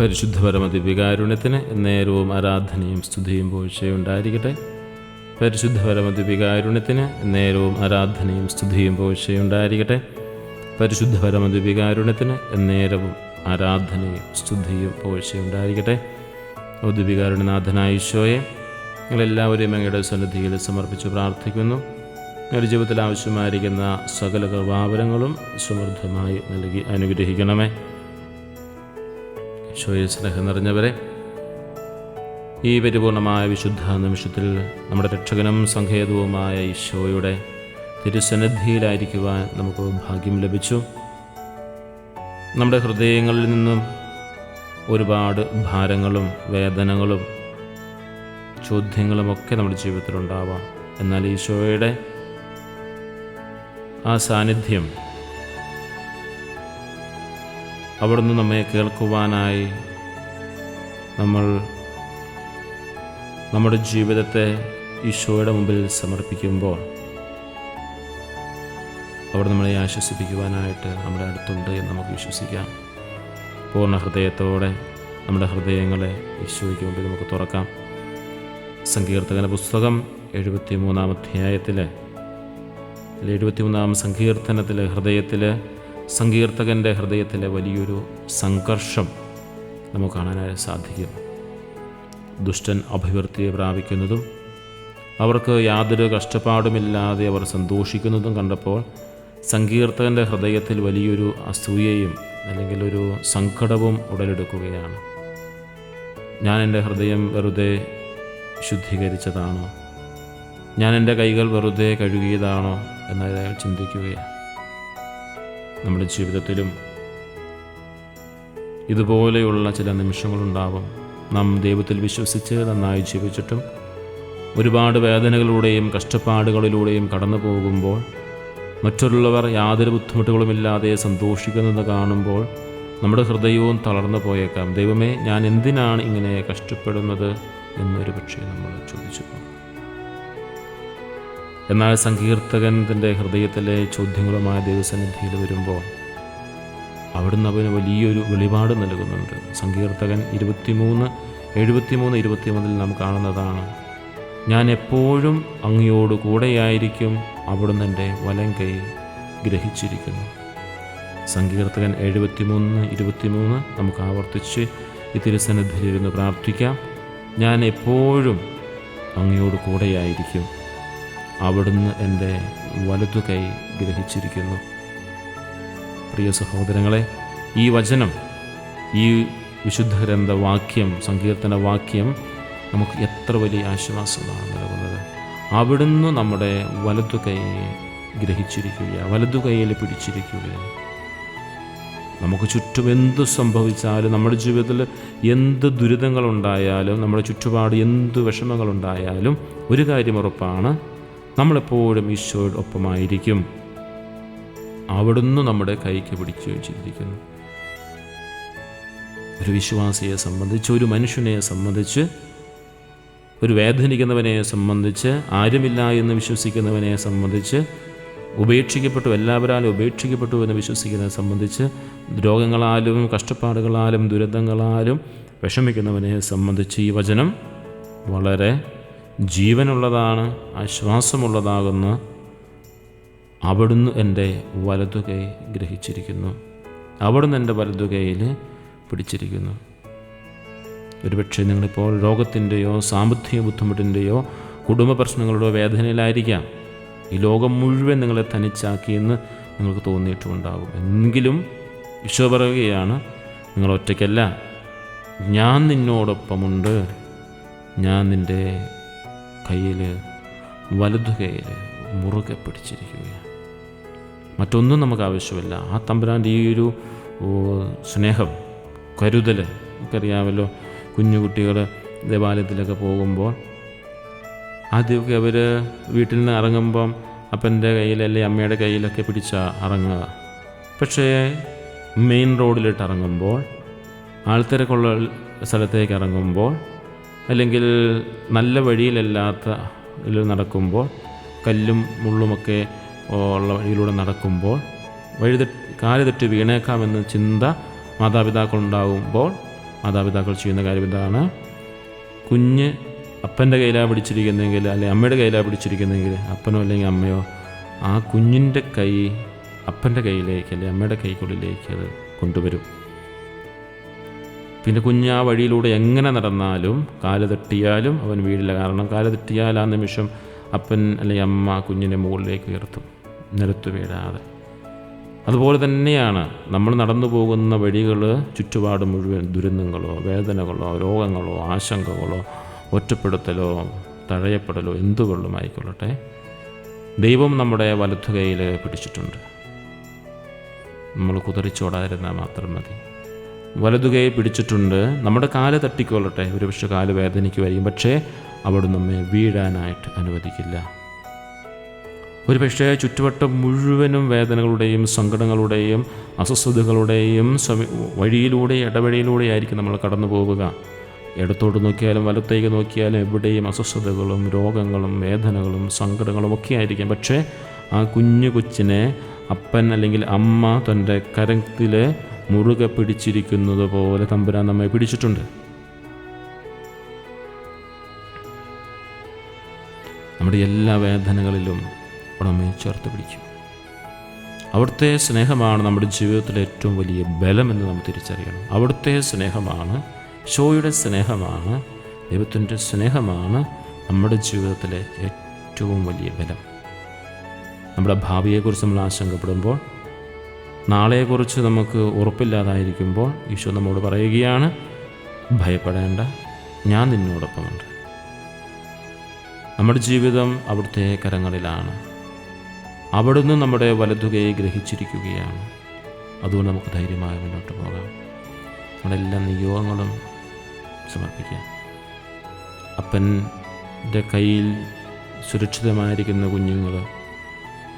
പരിശുദ്ധ പരമദിവികാരുണ്യത്തിന് നേരവും ആരാധനയും സ്തുതിയും പോഴ്ചയുണ്ടായിരിക്കട്ടെ പരിശുദ്ധ പരമദിവികാരുണ്യത്തിന് നേരവും ആരാധനയും സ്തുതിയും പോഴ്ചയുണ്ടായിരിക്കട്ടെ പരിശുദ്ധ പരമദിവികാരുണ്യത്തിന് നേരവും ആരാധനയും സ്തുതിയും പോഴ്ചയുണ്ടായിരിക്കട്ടെ ഔദ്യോഗികാരുണ്യനാഥനായ ഈശോയെ നിങ്ങളെല്ലാവരെയും അങ്ങയുടെ സന്നിധിയിൽ സമർപ്പിച്ച് പ്രാർത്ഥിക്കുന്നു. നിങ്ങളുടെ ജീവിതത്തിൽ ആവശ്യമായിരിക്കുന്ന സകല കൃപാവരങ്ങളും സമൃദ്ധമായി നൽകി അനുഗ്രഹിക്കണമേ. ഈശോയെ സ്നേഹം നിറഞ്ഞവരെ ഈ പരിപൂർണമായ വിശുദ്ധ നിമിഷത്തിൽ നമ്മുടെ രക്ഷകനും സങ്കേതവുമായ ഈശോയുടെ തിരുസന്നിധിയിലായിരിക്കുവാൻ നമുക്ക് ഭാഗ്യം ലഭിച്ചു. നമ്മുടെ ഹൃദയങ്ങളിൽ നിന്നും ഒരുപാട് ഭാരങ്ങളും വേദനകളും ചോദ്യങ്ങളുമൊക്കെ നമ്മുടെ ജീവിതത്തിലുണ്ടാവാം. എന്നാൽ ഈശോയുടെ ആ സാന്നിധ്യം അവിടുന്ന് നമ്മെ കേൾക്കുവാനായി നമ്മൾ നമ്മുടെ ജീവിതത്തെ ഈശോയുടെ മുമ്പിൽ സമർപ്പിക്കുമ്പോൾ അവിടെ നമ്മളെ ആശ്വസിപ്പിക്കുവാനായിട്ട് നമ്മുടെ അടുത്തുണ്ട് എന്ന് നമുക്ക് വിശ്വസിക്കാം. പൂർണ ഹൃദയത്തോടെ നമ്മുടെ ഹൃദയങ്ങളെ ഈശോയ്ക്ക് മുമ്പിൽ നമുക്ക് തുറക്കാം. സങ്കീർത്തകന പുസ്തകം എഴുപത്തി മൂന്നാം അധ്യായത്തിൽ എഴുപത്തി മൂന്നാം സങ്കീർത്തനത്തിൽ ഹൃദയത്തിലെ സങ്കീർത്തകന്റെ ഹൃദയത്തിലെ വലിയൊരു സംഘർഷം നമുക്ക് കാണാനായി സാധിക്കും. ദുഷ്ടൻ അഭിവൃദ്ധിയെ പ്രാപിക്കുന്നതും അവർക്ക് യാതൊരു കഷ്ടപ്പാടുമില്ലാതെ അവർ സന്തോഷിക്കുന്നതും കണ്ടപ്പോൾ സങ്കീർത്തകന്റെ ഹൃദയത്തിൽ വലിയൊരു അസൂയയും അല്ലെങ്കിൽ ഒരു സങ്കടവും ഉടലെടുക്കുകയാണ്. ഞാൻ എന്റെ ഹൃദയം വെറുതെ ശുദ്ധീകരിച്ചതാണോ? ഞാൻ എന്റെ കൈകൾ വെറുതെ കഴുകിയതാണോ? എന്ന് അയാൾ ചിന്തിക്കുകയാണ്. നമ്മുടെ ജീവിതത്തിലും ഇതുപോലെയുള്ള ചില നിമിഷങ്ങളുണ്ടാവും. നാം ദൈവത്തിൽ വിശ്വസിച്ച് നന്നായി ജീവിച്ചിട്ടും ഒരുപാട് വേദനകളിലൂടെയും കഷ്ടപ്പാടുകളിലൂടെയും കടന്നു പോകുമ്പോൾ മറ്റുള്ളവർ യാതൊരു ബുദ്ധിമുട്ടുകളുമില്ലാതെ സന്തോഷിക്കുന്നത് കാണുമ്പോൾ നമ്മുടെ ഹൃദയവും തളർന്നു പോയേക്കാം. ദൈവമേ ഞാൻ എന്തിനാണ് ഇങ്ങനെ കഷ്ടപ്പെടുന്നത് എന്നൊരു പക്ഷേ നമ്മൾ ചോദിച്ചു പോകും എന്നാൽ സങ്കീർത്തകൻ തന്റെ ഹൃദയത്തിലെ ചോദ്യങ്ങളുമായ ദൈവസന്നിധിയിൽ വരുമ്പോൾ അവിടുന്ന് അവന് വലിയൊരു വെളിപാട് നൽകുന്നുണ്ട്. സങ്കീർത്തകൻ ഇരുപത്തിമൂന്ന് എഴുപത്തിമൂന്ന് ഇരുപത്തിമൂന്നിൽ നാം കാണുന്നതാണ് ഞാൻ എപ്പോഴും അങ്ങയോട് കൂടെയായിരിക്കും അവിടുന്ന് എന്റെ വലം കൈ ഗ്രഹിച്ചിരിക്കുന്നു. സങ്കീർത്തകൻ എഴുപത്തിമൂന്ന് ഇരുപത്തിമൂന്ന് നമുക്ക് ആവർത്തിച്ച് ഈ തിരുസന്നിധിയിലിരുന്ന് പ്രാർത്ഥിക്കാം. ഞാൻ എപ്പോഴും അങ്ങയോട് കൂടെയായിരിക്കും അവിടുന്ന് എന്റെ വലതു കൈ ഗ്രഹിച്ചിരിക്കുന്നു. പ്രിയ സഹോദരങ്ങളെ ഈ വചനം ഈ വിശുദ്ധ ഗ്രന്ഥ വാക്യം സങ്കീർത്തന വാക്യം നമുക്ക് എത്ര വലിയ ആശ്വാസമാണ് നൽകുന്നത്. അവിടുന്ന് നമ്മുടെ വലതു കൈയെ ഗ്രഹിച്ചിരിക്കുകയാണ് വലതു കൈയിൽ പിടിച്ചിരിക്കുകയാണ്. നമുക്ക് ചുറ്റും എന്ത് സംഭവിച്ചാലും നമ്മുടെ ജീവിതത്തിൽ എന്ത് ദുരിതങ്ങളുണ്ടായാലും നമ്മുടെ ചുറ്റുപാട് എന്ത് വിഷമങ്ങളുണ്ടായാലും ഒരു കാര്യം ഉറപ്പാണ് നമ്മളെപ്പോഴും ഈശോയുടെ ഒപ്പമായിരിക്കും. അവിടുന്ന് നമ്മുടെ കൈക്ക് പിടിച്ചു വെച്ചിരിക്കുന്നു ഒരു വിശ്വാസിയെ സംബന്ധിച്ച് ഒരു മനുഷ്യനെ സംബന്ധിച്ച് ഒരു വേദനിക്കുന്നവനെ സംബന്ധിച്ച് ആരുമില്ല എന്ന് വിശ്വസിക്കുന്നവനെ സംബന്ധിച്ച് ഉപേക്ഷിക്കപ്പെട്ടു എല്ലാവരാലും ഉപേക്ഷിക്കപ്പെട്ടു എന്ന് വിശ്വസിക്കുന്നതിനെ സംബന്ധിച്ച് രോഗങ്ങളാലും കഷ്ടപ്പാടുകളാലും ദുരന്തങ്ങളാലും വിഷമിക്കുന്നവനെ സംബന്ധിച്ച് ഈ വചനം വളരെ ജീവനുള്ളതാണ് ആശ്വാസമുള്ളതാകുന്ന അവിടുന്ന് എന്റെ വലതുകൈ ഗ്രഹിച്ചിരിക്കുന്നു. അവിടുന്ന് എന്റെ വലതുകൈയിൽ പിടിച്ചിരിക്കുന്നു. ഒരുപക്ഷെ നിങ്ങളിപ്പോൾ രോഗത്തിന്റെയോ സാമ്പത്തിക ബുദ്ധിമുട്ടിന്റെയോ കുടുംബ പ്രശ്നങ്ങളുടെയോ വേദനയിലായിരിക്കാം. ഈ ലോകം മുഴുവൻ നിങ്ങളെ തനിച്ചാക്കിയെന്ന് നിങ്ങൾക്ക് തോന്നിയിട്ടുണ്ടാകും. എങ്കിലും ഈശോ പറയുകയാണ് നിങ്ങൾ ഒറ്റയ്ക്കല്ല. ഞാൻ നിന്നോടൊപ്പമുണ്ട്. ഞാൻ നിന്റെ കയ്യിൽ വലതു കയ്യിൽ മുറുകെ പിടിച്ചിരിക്കുകയാണ്. മറ്റൊന്നും നമുക്ക് ആവശ്യമില്ല. ആ തമ്പുരാന്റെ ഈ ഒരു സ്നേഹം കരുതൽ നമുക്കറിയാമല്ലോ കുഞ്ഞു കുട്ടികൾ ദേവാലയത്തിലൊക്കെ പോകുമ്പോൾ ആദ്യമൊക്കെ അവർ വീട്ടിൽ നിന്ന് ഇറങ്ങുമ്പം അപ്പന്റെ കയ്യിൽ അല്ലെങ്കിൽ അമ്മയുടെ കയ്യിലൊക്കെ പിടിച്ച ഇറങ്ങുക പക്ഷേ മെയിൻ റോഡിലിട്ട് ഇറങ്ങുമ്പോൾ ആൾത്തിരക്കുള്ള സ്ഥലത്തേക്ക് ഇറങ്ങുമ്പോൾ അല്ലെങ്കിൽ നല്ല വഴിയിലല്ലാത്ത ഇതിൽ നടക്കുമ്പോൾ കല്ലും മുള്ളുമൊക്കെ ഉള്ള വഴിയിലൂടെ നടക്കുമ്പോൾ വഴി തെറ്റ് തെറ്റി വീണേക്കാമെന്ന ചിന്ത മാതാപിതാക്കളുണ്ടാകുമ്പോൾ മാതാപിതാക്കൾ ചെയ്യുന്ന കാര്യം ഇതാണ് കുഞ്ഞ് അപ്പന്റെ കയ്യിലാണ് പിടിച്ചിരിക്കുന്നെങ്കിൽ അല്ലെങ്കിൽ അമ്മയുടെ കയ്യിലാണ് പിടിച്ചിരിക്കുന്നെങ്കിൽ അപ്പനോ അല്ലെങ്കിൽ അമ്മയോ ആ കുഞ്ഞിന്റെ കൈ അപ്പന്റെ കയ്യിലേക്ക് അല്ലെങ്കിൽ അമ്മയുടെ കൈക്കുള്ളിലേക്ക് അത് കൊണ്ടുവരും. പിന്നെ കുഞ്ഞ് ആ വഴിയിലൂടെ എങ്ങനെ നടന്നാലും കാൽ തട്ടിയാലും അവൻ വീടില്ല. കാരണം കാൽ തട്ടിയാൽ ആ നിമിഷം അപ്പൻ അല്ലെങ്കിൽ അമ്മ കുഞ്ഞിനെ മുകളിലേക്ക് ഉയർത്തും. നിലത്ത് വീഴാതെ. അതുപോലെ തന്നെയാണ് നമ്മൾ നടന്നു പോകുന്ന വഴികൾ ചുറ്റുപാട് മുഴുവൻ ദുരന്തങ്ങളോ വേദനകളോ രോഗങ്ങളോ ആശങ്കകളോ ഒറ്റപ്പെടുത്തലോ തഴയപ്പെടലോ എന്തുകൊള്ളും ആയിക്കൊള്ളട്ടെ ദൈവം നമ്മുടെ വലത്തുകയിൽ പിടിച്ചിട്ടുണ്ട്. നമ്മൾ കുതിറിച്ചോടാതിരുന്നാൽ മാത്രം മതി. വലതുകൈ പിടിച്ചിട്ടുണ്ട്. നമ്മുടെ കാൽ തട്ടിക്കൊള്ളട്ടെ. ഒരുപക്ഷെ കാൽ വേദനിക്കുമായിരിക്കും. പക്ഷേ അവിടെ നമ്മെ വീഴാനായിട്ട് അനുവദിക്കില്ല. ഒരുപക്ഷെ ചുറ്റുവട്ടം മുഴുവനും വേദനകളുടെയും സങ്കടങ്ങളുടെയും അസ്വസ്ഥതകളുടെയും വഴിയിലൂടെ ഇടവഴിയിലൂടെ ആയിരിക്കും നമ്മൾ കടന്നു പോവുക ഇടത്തോട്ട് നോക്കിയാലും വലത്തേക്ക് നോക്കിയാലും എവിടെയും അസ്വസ്ഥതകളും രോഗങ്ങളും വേദനകളും സങ്കടങ്ങളും ഒക്കെ ആയിരിക്കും. പക്ഷേ ആ കുഞ്ഞു കൊച്ചിനെ അപ്പൻ അല്ലെങ്കിൽ അമ്മ തന്റെ കരത്തിൽ മുറുകെ പിടിച്ചിരിക്കുന്നത് പോലെ തമ്പുരാൻ നമ്മെ പിടിച്ചിട്ടുണ്ട്. നമ്മുടെ എല്ലാ വേദനകളിലും ഉടമയെ ചേർത്ത് പിടിക്കും. അവിടുത്തെ സ്നേഹമാണ് നമ്മുടെ ജീവിതത്തിലെ ഏറ്റവും വലിയ ബലമെന്ന് നാം തിരിച്ചറിയണം. അവിടുത്തെ സ്നേഹമാണ് ഷോയുടെ സ്നേഹമാണ് ദൈവത്തിന്റെ സ്നേഹമാണ് നമ്മുടെ ജീവിതത്തിലെ ഏറ്റവും വലിയ ബലം. നമ്മുടെ ഭാവിയെക്കുറിച്ച് നമ്മൾ ആശങ്കപ്പെടുമ്പോൾ നാളെയെക്കുറിച്ച് നമുക്ക് ഉറപ്പില്ലാതായിരിക്കുമ്പോൾ ഈശോ നമ്മോട് പറയുകയാണ് ഭയപ്പെടേണ്ട ഞാൻ നിന്നോടൊപ്പമുണ്ട്. നമ്മുടെ ജീവിതം അവിടുത്തെ കരങ്ങളിലാണ്. അവിടുന്ന് നമ്മുടെ വലതുകയെ ഗ്രഹിച്ചിരിക്കുകയാണ്. അതുകൊണ്ട് നമുക്ക് ധൈര്യമായി മുന്നോട്ട് പോകാം. നമ്മുടെ എല്ലാ നിയോഗങ്ങളും സമർപ്പിക്കാം. അപ്പന്റെ കയ്യിൽ സുരക്ഷിതമായിരിക്കുന്ന കുഞ്ഞുങ്ങൾ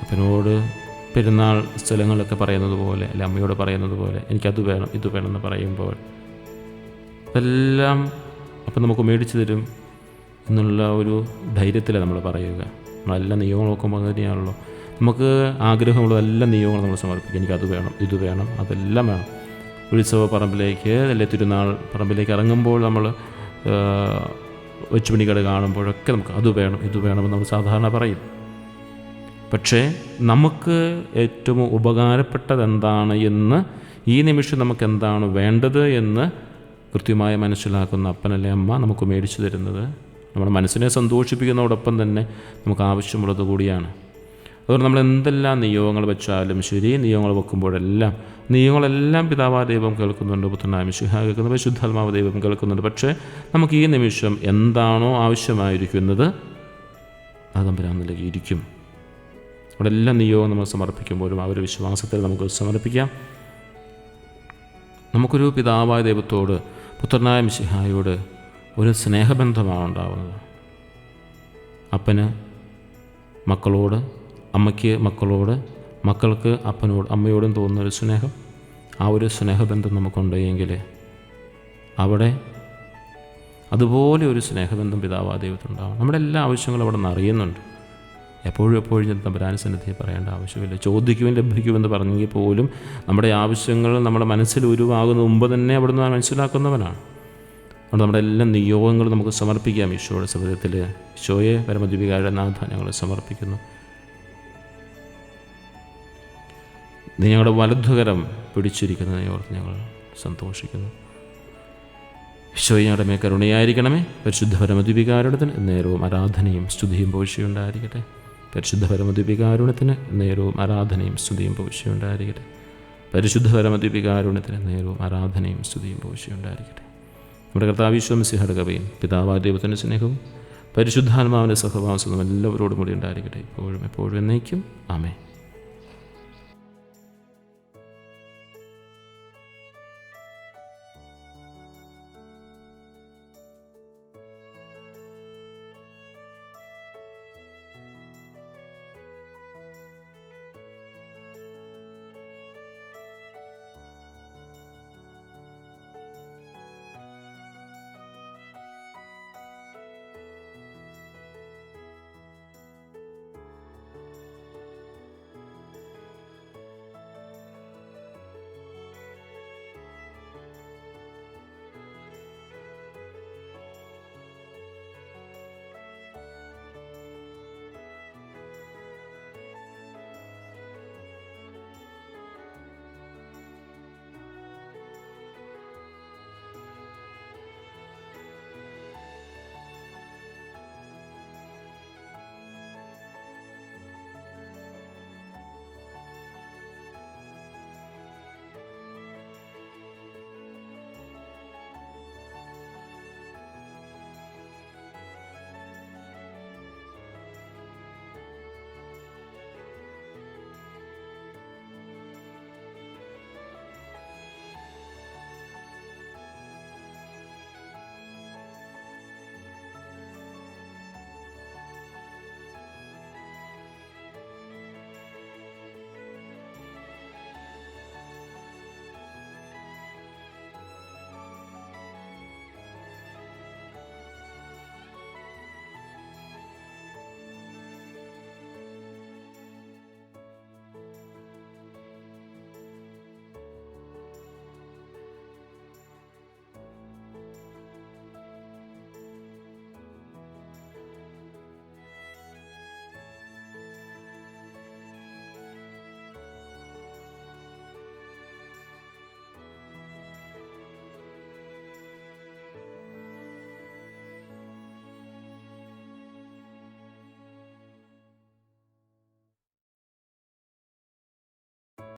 അപ്പനോട് പെരുന്നാൾ സ്ഥലങ്ങളൊക്കെ പറയുന്നത് പോലെ അല്ല അമ്മയോട് പറയുന്നത് പോലെ എനിക്കത് വേണം ഇത് വേണം എന്ന് പറയുമ്പോൾ അതെല്ലാം അപ്പം നമുക്ക് മേടിച്ചു തരും എന്നുള്ള ഒരു ധൈര്യത്തിലാണ് നമ്മൾ പറയുക. നമ്മളെല്ലാം നിയമങ്ങൾ നോക്കുമ്പോൾ തന്നെയാണല്ലോ. നമുക്ക് ആഗ്രഹമുള്ള എല്ലാ നിയമങ്ങളും നമ്മൾ സമർപ്പിക്കും. എനിക്കത് വേണം ഇത് വേണം അതെല്ലാം വേണം. ഉത്സവ പറമ്പിലേക്ക് അല്ലെ തിരുനാൾ പറമ്പിലേക്ക് ഇറങ്ങുമ്പോൾ നമ്മൾ ഒച്ചുപണിക്കട കാണുമ്പോഴൊക്കെ നമുക്ക് അത് വേണം ഇത് വേണമെന്ന് നമ്മൾ സാധാരണ പറയും. പക്ഷേ നമുക്ക് ഏറ്റവും ഉപകാരപ്പെട്ടത് എന്താണ് എന്ന് ഈ നിമിഷം നമുക്ക് എന്താണ് വേണ്ടത് എന്ന് കൃത്യമായി മനസ്സിലാക്കുന്ന അപ്പനല്ലേ അമ്മ നമുക്ക് മേടിച്ചു തരുന്നത്? നമ്മുടെ മനസ്സിനെ സന്തോഷിപ്പിക്കുന്നതോടൊപ്പം തന്നെ നമുക്ക് ആവശ്യമുള്ളത് കൂടിയാണ്. അതുകൊണ്ട് നമ്മൾ എന്തെല്ലാം നിയോഗങ്ങൾ വെച്ചാലും ശരി നിയോഗങ്ങൾ വെക്കുമ്പോഴെല്ലാം നിയോഗങ്ങളെല്ലാം പിതാവാ ദൈവം കേൾക്കുന്നുണ്ട് പുത്രനായ മിശിഹ കേൾക്കുന്നത് ശുദ്ധാത്മാവ് ദൈവം കേൾക്കുന്നുണ്ട്. പക്ഷേ നമുക്ക് ഈ നിമിഷം എന്താണോ ആവശ്യമായിരിക്കുന്നത് അത് തമ്പുരാന്നിലേക്ക് അവിടെ എല്ലാ നിയോഗം നമ്മൾ സമർപ്പിക്കുമ്പോഴും ആ ഒരു വിശ്വാസത്തിൽ നമുക്ക് സമർപ്പിക്കാം. നമുക്കൊരു പിതാവായ ദൈവത്തോട് പുത്രനായ മിശിഹായോട് ഒരു സ്നേഹബന്ധമാണ് ഉണ്ടാവുന്നത്. അപ്പന് മക്കളോട് അമ്മയ്ക്ക് മക്കളോട് മക്കൾക്ക് അപ്പനോട് അമ്മയോടും തോന്നുന്ന ഒരു സ്നേഹം ആ ഒരു സ്നേഹബന്ധം നമുക്കുണ്ട് എങ്കിൽ അവിടെ അതുപോലെ ഒരു സ്നേഹബന്ധം പിതാവാ ദൈവത്തിനുണ്ടാവും നമ്മുടെ എല്ലാ ആവശ്യങ്ങളും അവിടെ നിന്ന് അറിയുന്നുണ്ട്. എപ്പോഴും എപ്പോഴും ഞാൻ തമ്പുരാൻ സന്നിധിയെ പറയേണ്ട ആവശ്യമില്ല. ചോദിക്കുവും ലഭിക്കുമെന്ന് പറഞ്ഞെങ്കിൽ പോലും നമ്മുടെ ആവശ്യങ്ങൾ നമ്മുടെ മനസ്സിൽ ഉരുവാകുന്ന മുമ്പ് തന്നെ അവിടെ നിന്ന് മനസ്സിലാക്കുന്നവനാണ്. അതുകൊണ്ട് നമ്മുടെ എല്ലാ നിയോഗങ്ങളും നമുക്ക് സമർപ്പിക്കാം. ഈശോയുടെ സമുദ്രത്തിൽ ഈശോയെ പരമദ്വീപികാരുടെ നാഥ ഞങ്ങൾ സമർപ്പിക്കുന്നു. നീ ഞങ്ങളുടെ വലതുകരം പിടിച്ചിരിക്കുന്നതിനെ ഓർത്ത് ഞങ്ങൾ സന്തോഷിക്കുന്നു. ഈശോയെ ഞങ്ങളുടെ മേ കരുണയായിരിക്കണമേ. പരിശുദ്ധ പരമദ്വീപികാരുടെ നേരവും ആരാധനയും സ്തുതിയും പോഴ്ചയുണ്ടായിരിക്കട്ടെ പരിശുദ്ധ പരമദ്വീപികാരുണത്തിന് നേരവും ആരാധനയും സ്തുതിയും ഭവിഷ്യമുണ്ടായിരിക്കട്ടെ പരിശുദ്ധ പരമദ്വീപികാരുണത്തിന് നേരവും ആരാധനയും സ്തുതിയും ഭവിഷ്യമുണ്ടായിരിക്കട്ടെ നമ്മുടെ കർത്താവിശ്വം സിഹടകവയും പിതാവായ ദൈവത്തിന്റെ സ്നേഹവും പരിശുദ്ധാത്മാവിന്റെ സഹവാസവും എല്ലാവരോടും കൂടി ഉണ്ടായിരിക്കട്ടെ. ഇപ്പോഴും എപ്പോഴും എന്നേക്കും. ആമേ